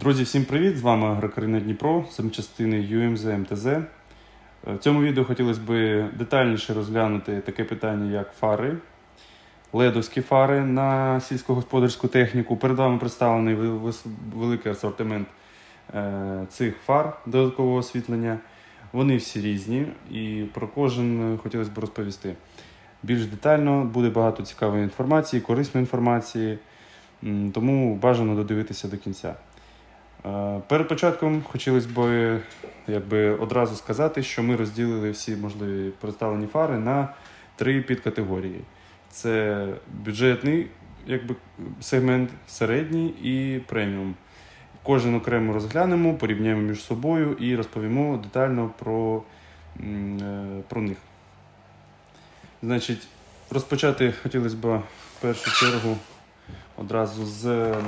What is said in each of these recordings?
Друзі, всім привіт! З вами Агрокарина Дніпро, самчастини UMZ МТЗ. Е, В цьому відео хотілося б детальніше розглянути таке питання, як фари, ледовські фари на сільськогосподарську техніку. Перед вами представлений великий асортимент е, цих фар додаткового освітлення. Вони всі різні, і про кожен хотілося б розповісти. Більш детально буде багато цікавої інформації, корисної інформації, тому бажано додивитися до кінця. Е, Перед початком хотілося б якби, одразу сказати, що ми розділили всі можливі представлені фари на три підкатегорії: це бюджетний якби, сегмент, середній і преміум. Кожен окремо розглянемо, порівняємо між собою і розповімо детально про, е, про них. Значить, розпочати хотілося б в першу чергу одразу з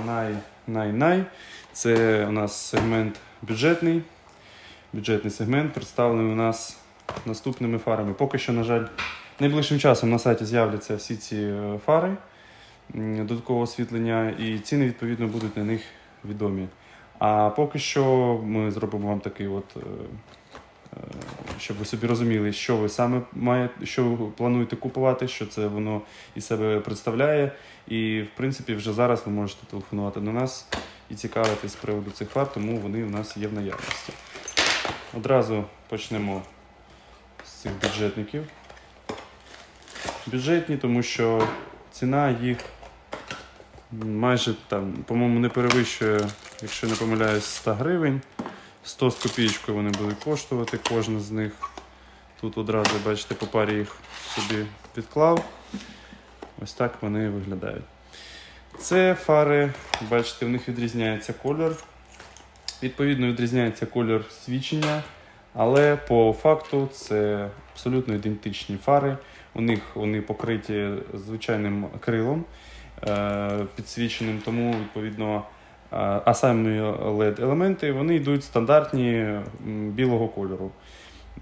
най, най, най. Це у нас сегмент бюджетний. Бюджетний сегмент представлений у нас наступними фарами. Поки що, на жаль, найближчим часом на сайті з'являться всі ці е, фари додаткового освітлення, і ціни, відповідно, будуть на них відомі. А поки що ми зробимо вам такий от. е, е, Щоб ви собі розуміли, що ви саме маєте, що плануєте купувати, що це воно із себе представляє. І, в принципі, вже зараз ви можете телефонувати до нас і цікавитись з приводу цих фар, тому вони у нас є в наявності. Одразу почнемо з цих бюджетників. Бюджетні, тому що ціна їх майже там, по-моєму, не перевищує, якщо не помиляюсь, 100 гривень. 100 з копійкою вони будуть коштувати, кожна з них. Тут одразу, бачите, по парі їх собі підклав. Ось так вони виглядають. Це фари, бачите, в них відрізняється колір. Відповідно, відрізняється колір свічення, але по факту це абсолютно ідентичні фари. У них вони покриті звичайним акрилом е, підсвіченим, тому відповідно. А а самі LED-елементи вони йдуть стандартні білого кольору.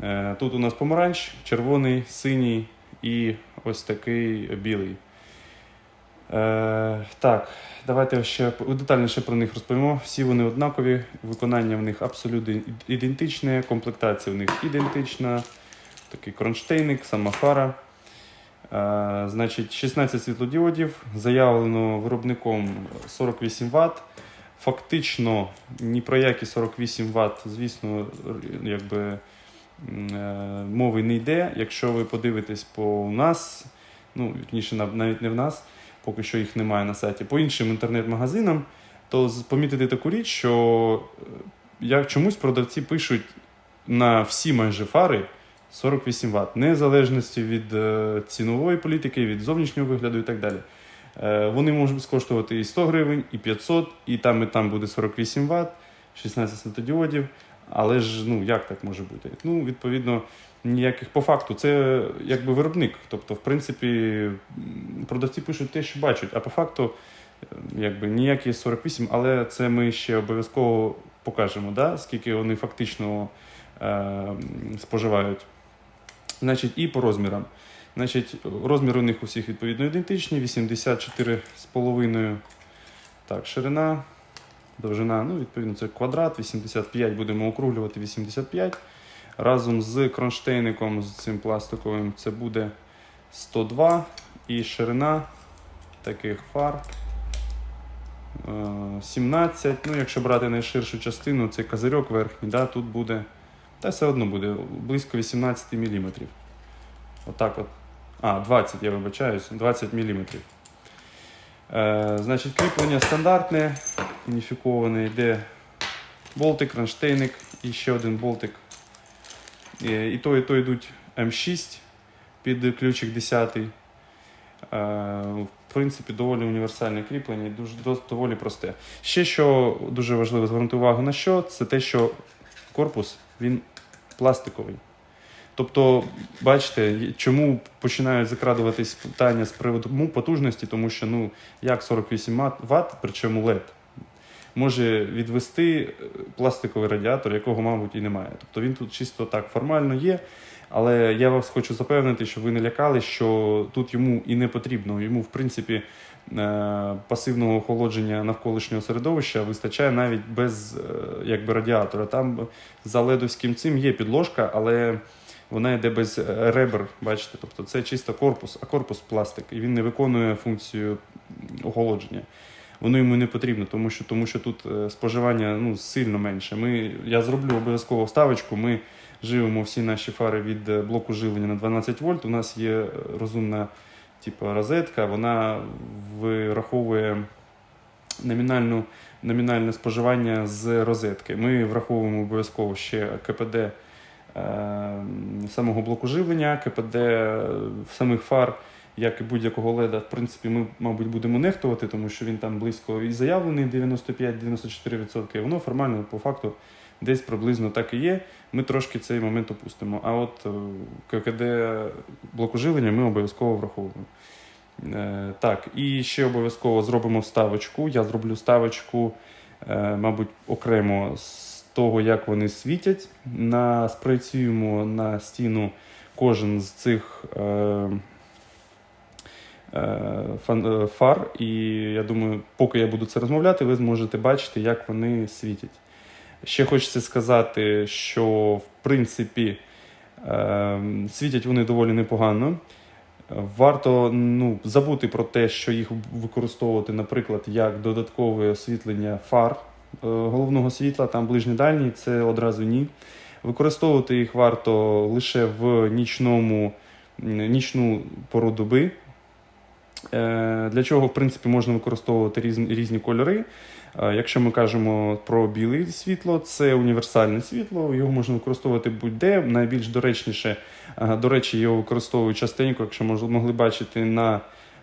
Е, Тут у нас помаранч, червоний, синій і ось такий білий. Е, так, давайте ще детальніше про них розповімо. Всі вони однакові, виконання в них абсолютно ідентичне, комплектація в них ідентична. Такий кронштейник, сама фара. Е, значить, 16 світлодіодів, заявлено виробником 48 Вт. Фактично ні про які 48 Вт, звісно, якби е, мови не йде. Якщо ви подивитесь по нас, ну, вірніше, навіть не в нас, поки що їх немає на сайті, по іншим інтернет-магазинам, то помітити таку річ, що е, як чомусь продавці пишуть на всі майже фари 48 Вт, незалежності від е, цінової політики, від зовнішнього вигляду і так далі. Е, Вони можуть коштувати і 100 гривень, і 500, і там, і там буде 48 Вт, 16 світодіодів. Але ж ну як так може бути? Ну, відповідно, ніяких по факту, це якби виробник. Тобто, в принципі, продавці пишуть те, що бачать, а по факту, е, якби ніякі 48, але це ми ще обов'язково покажемо, да? скільки вони фактично е, споживають. Значить, і по розмірам. Значить, розмір у них у всіх відповідно ідентичні, 84,5 так, ширина, довжина, ну, відповідно, це квадрат, 85 будемо округлювати 85. Разом з кронштейником, з цим пластиковим, це буде 102 і ширина таких фар е, 17. Ну, якщо брати найширшу частину, це козирьок верхній, да, тут буде, та все одно буде близько 18 мм. Отак от. А, 20, я вибачаюсь, 20 мм. Е, значить, кріплення стандартне, уніфіковане, йде болтик, кронштейник і ще один болтик. Е, І то, і то йдуть М6 під ключик 10. Е, в принципі, доволі універсальне кріплення дуже доволі просте. Ще що дуже важливо звернути увагу на що, це те, що корпус він пластиковий. Тобто, бачите, чому починають закрадуватись питання з приводу потужності, тому що ну як 48 Вт, причому LED, може відвести е, пластиковий радіатор, якого, мабуть, і немає. Тобто він тут чисто так формально є. Але я вас хочу запевнити, що ви не лякали, що тут йому і не потрібно. Йому, в принципі, е, пасивного охолодження навколишнього середовища вистачає навіть без е, якби, радіатора. Там за ледовським цим є підложка, але вона йде без ребер, бачите, тобто це чисто корпус, а корпус пластик, і він не виконує функцію охолодження. Воно йому не потрібно, тому що, тому що тут е, споживання ну, сильно менше. Ми, я зроблю обов'язково вставочку. Ми живемо всі наші фари від е, блоку живлення на 12 вольт. У нас є е, розумна типу, розетка, вона враховує номінальну, номінальне споживання з розетки. Ми враховуємо обов'язково ще КПД самого блоку живлення, КПД самих фар, як і будь-якого леда, в принципі, ми, мабуть, будемо нехтувати, тому що він там близько і заявлений 95-94%. Воно формально по факту десь приблизно так і є. Ми трошки цей момент опустимо. А от е, ККД блоку живлення ми обов'язково враховуємо. Е, Так, і ще обов'язково зробимо вставочку. Я зроблю вставочку, е, мабуть, окремо з того, як вони світять. На, спрацюємо на стіну кожен з цих фар. І я думаю, поки я буду це розмовляти, ви зможете бачити, як вони світять. Ще хочеться сказати, що в принципі е, світять вони доволі непогано. Варто ну, забути про те, що їх використовувати, наприклад, як додаткове освітлення фар е, головного світла, там ближній дальній, це одразу ні. Використовувати їх варто лише в нічному, нічну пору доби. Е, Для чого, в принципі, можна використовувати різні, різні кольори. Е, Якщо ми кажемо про біле світло, це універсальне світло, його можна використовувати будь-де. Найбільш доречніше, е, до речі, його використовують частенько, якщо могли бачити на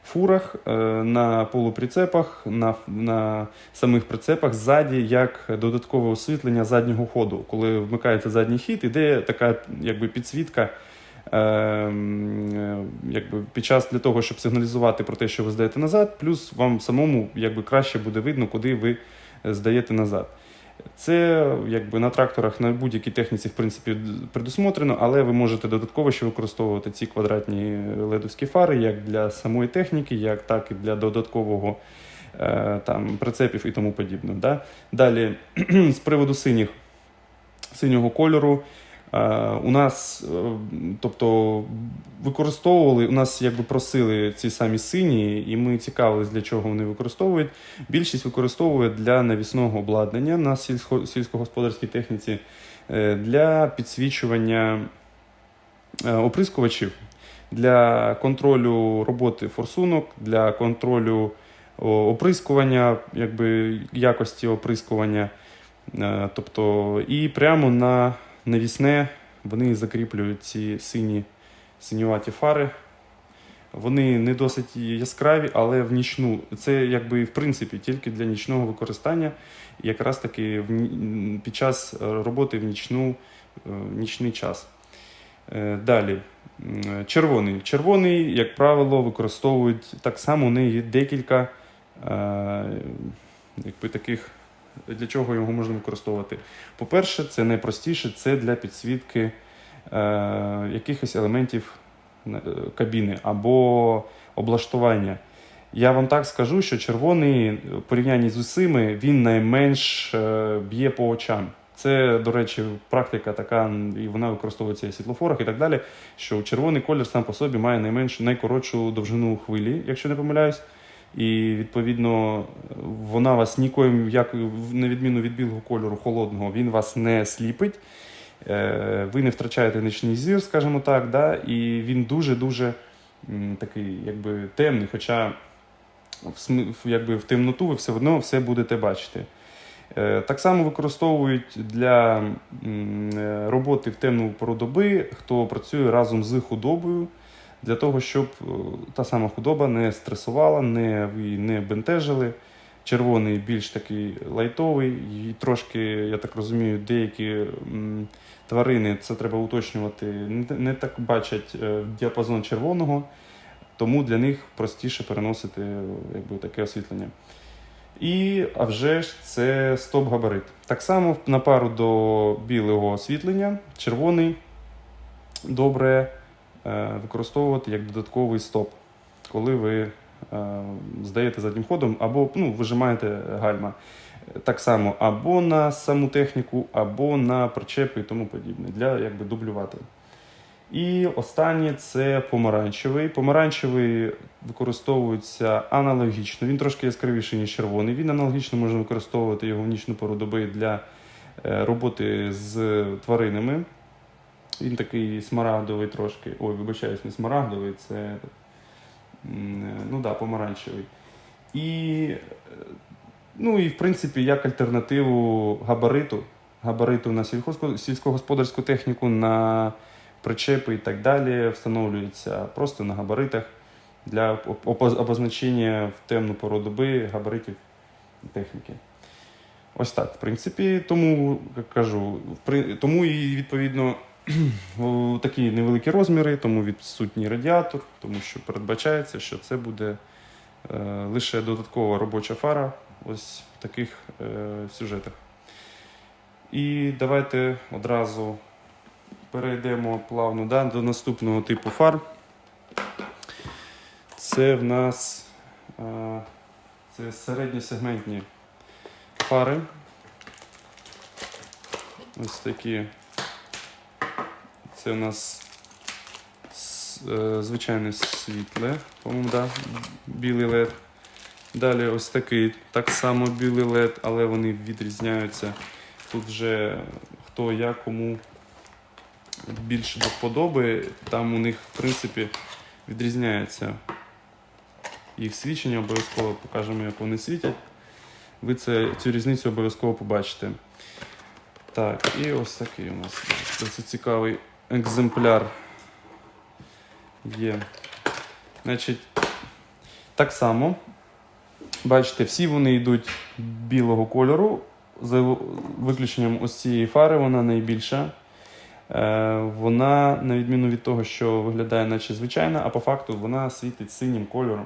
фурах, на полуприцепах, на, на самих прицепах ззаді, як додаткове освітлення заднього ходу. Коли вмикається задній хід, іде така якби підсвітка. Ем, е, якби під час для того, щоб сигналізувати про те, що ви здаєте назад, плюс вам самому якби краще буде видно, куди ви е, здаєте назад. Це якби на тракторах на будь-якій техніці, в принципі, предусмотрено, але ви можете додатково ще використовувати ці квадратні ледовські фари як для самої техніки, як так і для додаткового е, там, прицепів і тому подібне. Да? Далі, з приводу синіх, синього кольору. Е, У нас, е, тобто, використовували, у нас якби просили ці самі сині, і ми цікавились, для чого вони використовують. Більшість використовує для навісного обладнання на сільсько- сільськогосподарській техніці е, для підсвічування оприскувачів, для контролю роботи форсунок, для контролю оприскування, якби якості оприскування. Тобто, і прямо на навісне вони закріплюють ці сині синюваті фари. Вони не досить яскраві, але в нічну. Це якби в принципі тільки для нічного використання, якраз таки під час роботи в нічну, е, нічний час. Е, Далі. Червоний. Червоний, як правило, використовують так само, у неї декілька е, якби таких, для чого його можна використовувати. По-перше, це найпростіше, це для підсвітки е, якихось елементів е, кабіни або облаштування. Я вам так скажу, що червоний в порівнянні з усіми він найменш е, б'є по очам. Це, до речі, практика така, і вона використовується в світлофорах і так далі. Що червоний колір сам по собі має найменшу найкоротшу довжину хвилі, якщо не помиляюсь. І відповідно вона вас нікоїм, як на відміну від білого кольору холодного, він вас не сліпить. Е, Ви не втрачаєте нічний зір, скажімо так, да? і він дуже-дуже такий, якби темний, хоча в, якби в темноту ви все одно все будете бачити. Е, Так само використовують для е, роботи в темну пору доби, хто працює разом з худобою, для того, щоб е, та сама худоба не стресувала, не, не бентежили. Червоний більш такий лайтовий, і трошки, я так розумію, деякі тварини, це треба уточнювати, не, так бачать е, діапазон червоного, тому для них простіше переносити якби, таке освітлення. І, а вже ж, це стоп-габарит. Так само на пару до білого освітлення, червоний добре використовувати як додатковий стоп, коли ви е, е, здаєте заднім ходом, або ну, вижимаєте гальма. Так само або на саму техніку, або на причепи і тому подібне, для якби дублювати. І останнє це помаранчевий. Помаранчевий використовується аналогічно. Він трошки яскравіший, ніж червоний. Він аналогічно можна використовувати його в нічну пору доби для е, роботи з тваринами. Він такий смарагдовий трошки. Ой, вибачаюсь, не смарагдовий, це е, ну да, помаранчевий. І, ну, і в принципі, як альтернативу габариту, габариту на сільськогосподарську техніку, на причепи і так далі, встановлюється просто на габаритах для обозначення в темну пору доби габаритів техніки. Ось так, в принципі, тому кажу, тому і відповідно такі невеликі розміри, тому відсутній радіатор, тому що передбачається, що це буде е, лише додаткова робоча фара ось в таких е, сюжетах. І давайте одразу перейдемо плавно да, до наступного типу фар. Це в нас е, це середньосегментні фари. Ось такі. Це у нас е, звичайне світле, по-моєму, да, білий LED. Далі ось такий, так само білий LED, але вони відрізняються. Тут вже хто як кому більше до вподоби. Там у них, в принципі, відрізняється їх свідчення, обов'язково покажемо, як вони світять. Ви це, цю різницю обов'язково побачите. Так, і ось такий у нас це цікавий екземпляр є. Значить, так само, бачите, всі вони йдуть білого кольору. За виключенням ось цієї фари, вона найбільша. Е, Вона, на відміну від того, що виглядає наче звичайна, а по факту вона світить синім кольором.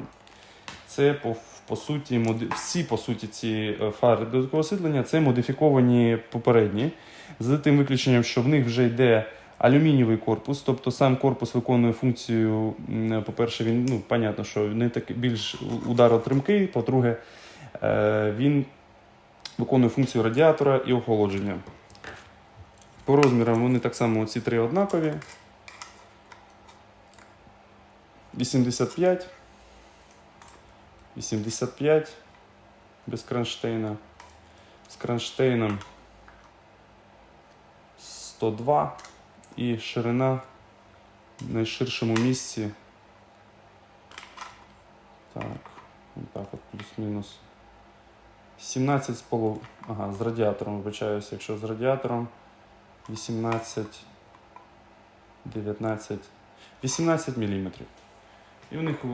Це по, по суті, моди... всі по суті ці е, фари додаткового освітлення це модифіковані попередні, з тим виключенням, що в них вже йде алюмінієвий корпус, тобто сам корпус виконує функцію, по-перше, він, ну, понятно, що не так більш ударотримкий, по-друге, е, він виконує функцію радіатора і охолодження. По розмірам вони так само ці три однакові. 85, 85 без кронштейна. З кронштейном 102 і ширина в найширшому місці. Так, так от плюс-мінус. 17 з полу. Ага, з радіатором, вибачаюся, якщо з радіатором 18, 19, 18 мм. І у них у,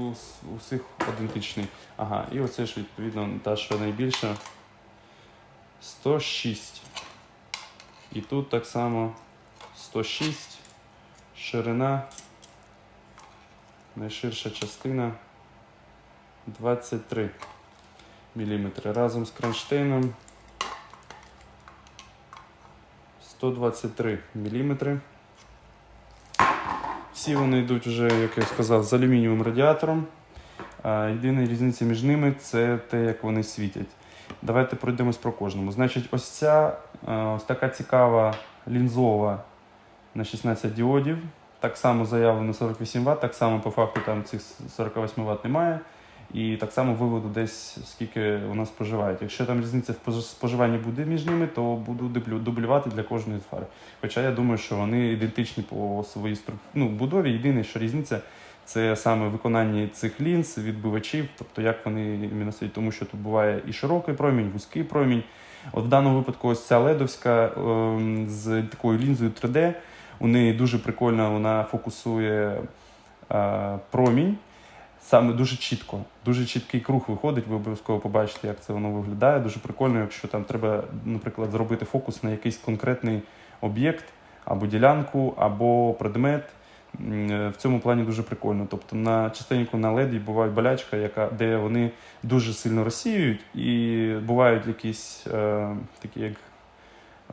у всіх ідентичний. Ага, і оце ж відповідно та, що найбільша 106. І тут так само 106, ширина, найширша частина 23 мм. Разом з кронштейном 123 мм. Всі вони йдуть вже, як я сказав, з алюмінієвим радіатором. Єдина різниця між ними це те, як вони світять. Давайте пройдемось про кожному. Значить, ось ця ось така цікава лінзова на 16 діодів. Так само заявлено 48 Вт, так само по факту там цих 48 Вт немає. І так само виводу десь скільки вона споживає. Якщо там різниця в споживанні буде між ними, то буду дублювати для кожної з фар. Хоча я думаю, що вони ідентичні по своїй стру... ну, будові. Єдине, що різниця це саме виконання цих лінз, відбивачів, тобто як вони стоять, тому що тут буває і широкий промінь, вузький промінь. От в даному випадку ось ця ледовська ем, з такою лінзою 3D. У неї дуже прикольно, вона фокусує е, промінь. Саме дуже чітко, дуже чіткий круг виходить. Ви обов'язково побачите, як це воно виглядає. Дуже прикольно, якщо там треба, наприклад, зробити фокус на якийсь конкретний об'єкт або ділянку, або предмет. Е, В цьому плані дуже прикольно. Тобто на частенько на LED буває болячка, яка, де вони дуже сильно розсіюють, і бувають якісь е, такі як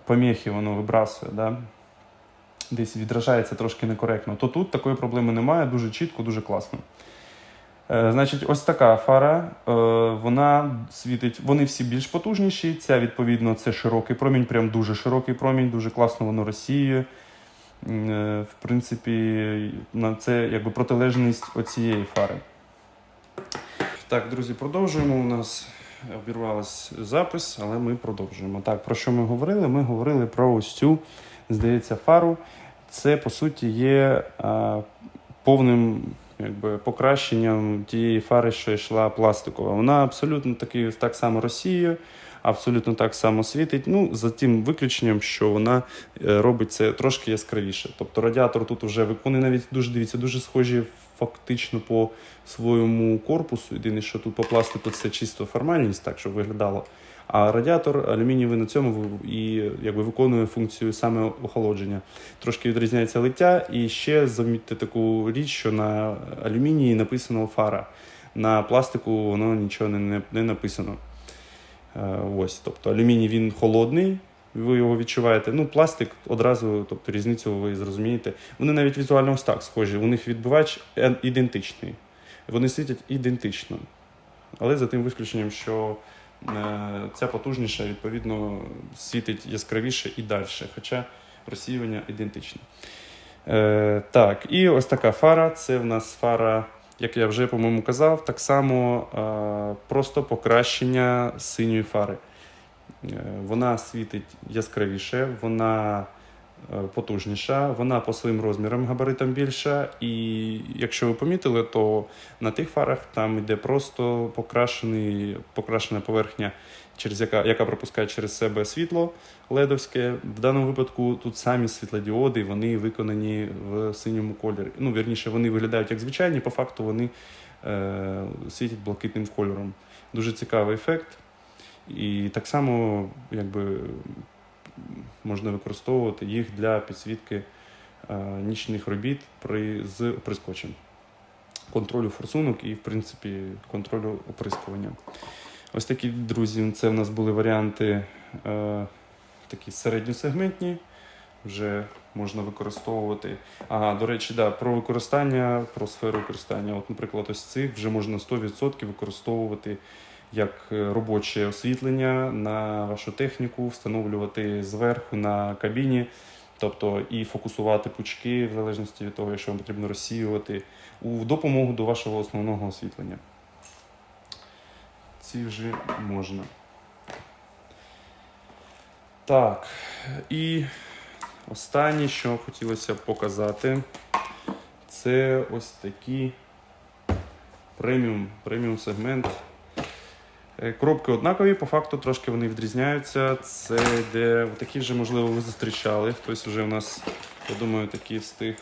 поміхи, воно вибрасує. Да? Десь відражається трошки некоректно. То тут такої проблеми немає, дуже чітко, дуже класно. Е, Значить, ось така фара. е, Вона світить. Вони всі більш потужніші. Ця, відповідно, це широкий промінь, прям дуже широкий промінь, дуже класно воно розсіює. Е, В принципі, це якби протилежність оцієї фари. Так, друзі, продовжуємо. У нас обірвався запис, але ми продовжуємо. Так, про що ми говорили? Ми говорили про ось цю, здається, фару. Це, по суті, є повним якби, покращенням тієї фари, що йшла пластикова. Вона абсолютно таки, так само розсіює, абсолютно так само світить. Ну, за тим виключенням, що вона е, робить це трошки яскравіше. Тобто радіатор тут вже виконує навіть дуже дивіться, дуже схожі фактично по своєму корпусу. Єдине, що тут по пластику це чисто формальність, так щоб виглядало. А радіатор алюмінієвий на цьому і якби виконує функцію саме охолодження. Трошки відрізняється лиття. І ще замітьте таку річ, що на алюмінії написано фара. На пластику воно нічого не, не, написано. Е, Ось, тобто алюміній він холодний, ви його відчуваєте. Ну, пластик одразу, тобто різницю ви зрозумієте. Вони навіть візуально ось так схожі. У них відбивач ідентичний. Вони світять ідентично. Але за тим виключенням, що ця потужніша, відповідно, світить яскравіше і далі. Хоча розсіювання ідентичне. Е, так, і ось така фара. Це в нас фара, як я вже, по-моєму, казав, так само е, просто покращення синьої фари. Е, Вона світить яскравіше, вона е, потужніша, вона по своїм розмірам, габаритам більша. І якщо ви помітили, то на тих фарах там йде просто покрашений, покрашена поверхня, через яка, яка пропускає через себе світло ледовське. В даному випадку тут самі світлодіоди, вони виконані в синьому кольорі. Ну, вірніше, вони виглядають як звичайні, по факту вони е, світять блакитним кольором. Дуже цікавий ефект. І так само якби, можна використовувати їх для підсвітки е, нічних робіт при, з оприскувачем. Контролю форсунок і, в принципі, контролю оприскування. Ось такі, друзі, це в нас були варіанти е, такі середньосегментні. Вже можна використовувати. Ага, до речі, да, про використання, про сферу використання. От, наприклад, ось цих вже можна 100% використовувати як е, робоче освітлення на вашу техніку, встановлювати зверху на кабіні, тобто і фокусувати пучки, в залежності від того, якщо вам потрібно розсіювати, у допомогу до вашого основного освітлення. Ці вже можна. Так, і останнє, що хотілося показати, це ось такі преміум, преміум сегмент. Е, Коробки однакові, по факту трошки вони відрізняються. Це де такі вже, можливо, ви зустрічали. Хтось вже у нас, я думаю, такі встиг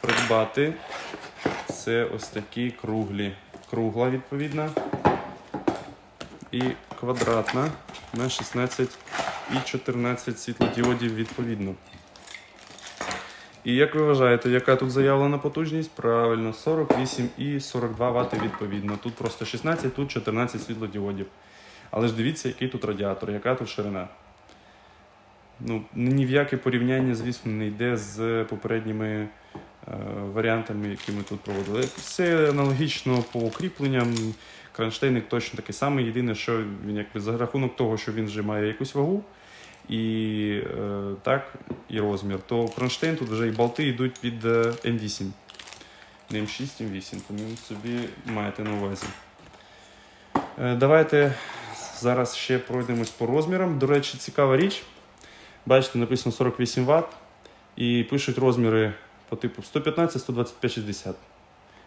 придбати. Це ось такі круглі. Кругла, відповідно. І квадратна на 16 і 14 світлодіодів відповідно. І як ви вважаєте, яка тут заявлена потужність? Правильно, 48 і 42 Вт відповідно. Тут просто 16, тут 14 світлодіодів. Але ж дивіться, який тут радіатор, яка тут ширина. Ну, ні в яке порівняння, звісно, не йде з попередніми е, варіантами, які ми тут проводили. Все аналогічно по укріпленням. Кронштейник точно такий самий. Єдине, що він якби за рахунок того, що він вже має якусь вагу і е, так, і розмір, то кронштейн тут вже і болти йдуть під е, М8. Не М6, М8, тому собі маєте на увазі. Е, давайте зараз ще пройдемось по розмірам. До речі, цікава річ. Бачите, написано 48 Вт і пишуть розміри по типу 115, 125, 60.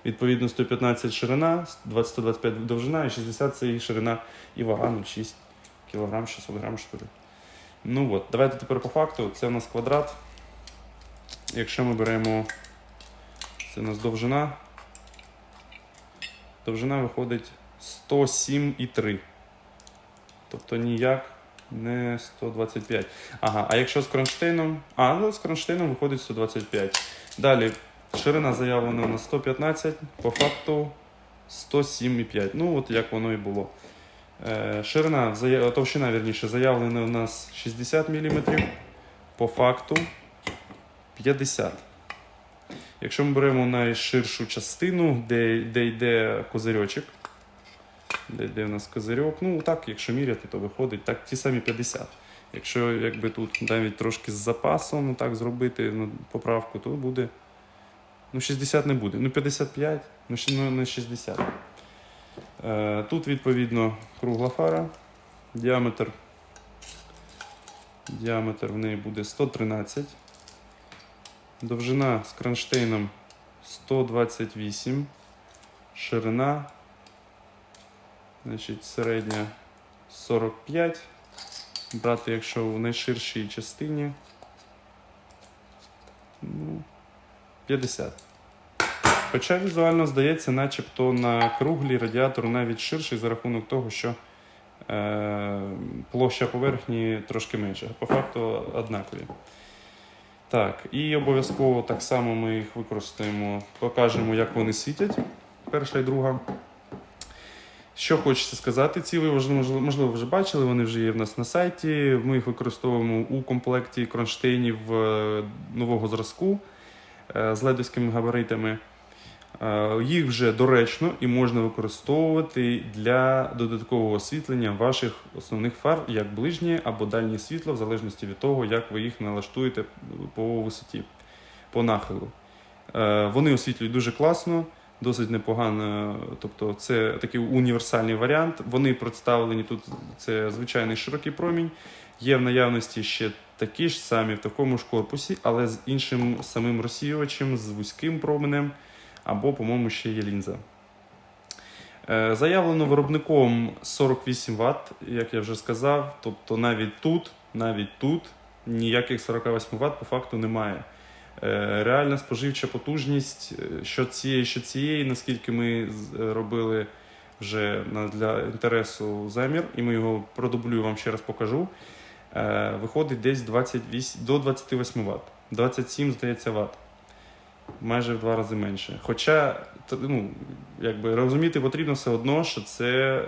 Відповідно, 115 ширина, 20-125 довжина і 60 це і ширина і вага 0,6 кг, 600 грам, що ли. Ну от, давайте тепер по факту. Це у нас квадрат. Якщо ми беремо. Це у нас довжина. Довжина виходить 107,3. Тобто ніяк не 125. Ага, а якщо з кронштейном. А, ну з кронштейном виходить 125. Далі ширина заявлена на 115, по факту 107,5. Ну, от як воно і було. Е, Ширина, товщина, вірніше, заявлена у нас 60 мм, по факту 50. Якщо ми беремо найширшу частину, де, де йде козирьочок, де йде у нас козирьок, ну так, якщо міряти, то виходить так, ті самі 50. Якщо якби тут навіть трошки з запасом ну, так зробити ну, поправку, то буде. Ну, 60 не буде. Ну, 55, ну, ще- ну не 60. Е, тут, відповідно, кругла фара. Діаметр. Діаметр в неї буде 113. Довжина з кронштейном 128. Ширина. Значить, середня 45. Брати, якщо в найширшій частині. Ну, 50. Хоча візуально здається, начебто на круглій радіатор навіть ширший за рахунок того, що е, площа поверхні трошки менша. По факту однакові. Так, і обов'язково так само ми їх використаємо, покажемо, як вони світять. Перша і друга. Що хочеться сказати, ці ви можливо, вже бачили, вони вже є в нас на сайті. Ми їх використовуємо у комплекті кронштейнів е, нового зразку е, з ледовськими габаритами. Е, Їх вже доречно і можна використовувати для додаткового освітлення ваших основних фар, як ближнє або дальнє світло, в залежності від того, як ви їх налаштуєте по висоті, по нахилу. Е, Вони освітлюють дуже класно, досить непогано. Тобто, це такий універсальний варіант. Вони представлені тут. Це звичайний широкий промінь. Є в наявності ще такі ж самі в такому ж корпусі, але з іншим самим розсіювачем, з вузьким променем або, по-моєму, ще є лінза. Е, Заявлено виробником 48 Вт, як я вже сказав. Тобто навіть тут, навіть тут ніяких 48 Вт по факту немає. Е, Реальна споживча потужність е, що цієї, що цієї, наскільки ми робили вже для інтересу замір, і ми його продублюю, вам ще раз покажу. Виходить десь 28, до 28 Вт. 27, здається, Вт майже в два рази менше. Хоча, ну, якби розуміти потрібно все одно, що це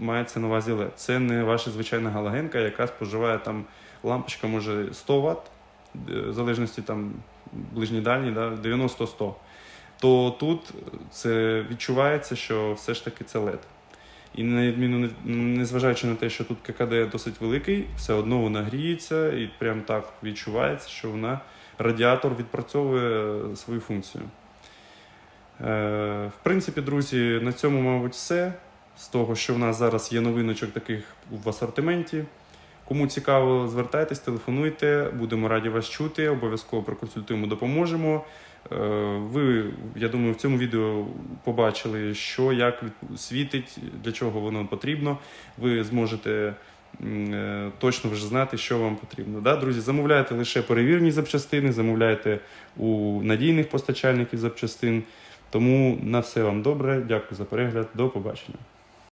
мається на увазі LED. Це не ваша звичайна галогенка, яка споживає там лампочка може 100 Вт, в залежності там ближній дальній, да, 90-100. То тут це відчувається, що все ж таки це LED. І на відміну, незважаючи на те, що тут ККД досить великий, все одно вона гріється і прям так відчувається, що вона радіатор відпрацьовує свою функцію. Е, В принципі, друзі, на цьому, мабуть, все. З того, що в нас зараз є новиночок таких в асортименті. Кому цікаво, звертайтесь, телефонуйте, будемо раді вас чути, обов'язково проконсультуємо, допоможемо. Е, Ви, я думаю, в цьому відео побачили, що як світить, для чого воно потрібно. Ви зможете точно вже знати, що вам потрібно. Да, друзі, замовляйте лише перевірені запчастини, замовляйте у надійних постачальників запчастин. Тому на все вам добре. Дякую за перегляд. До побачення.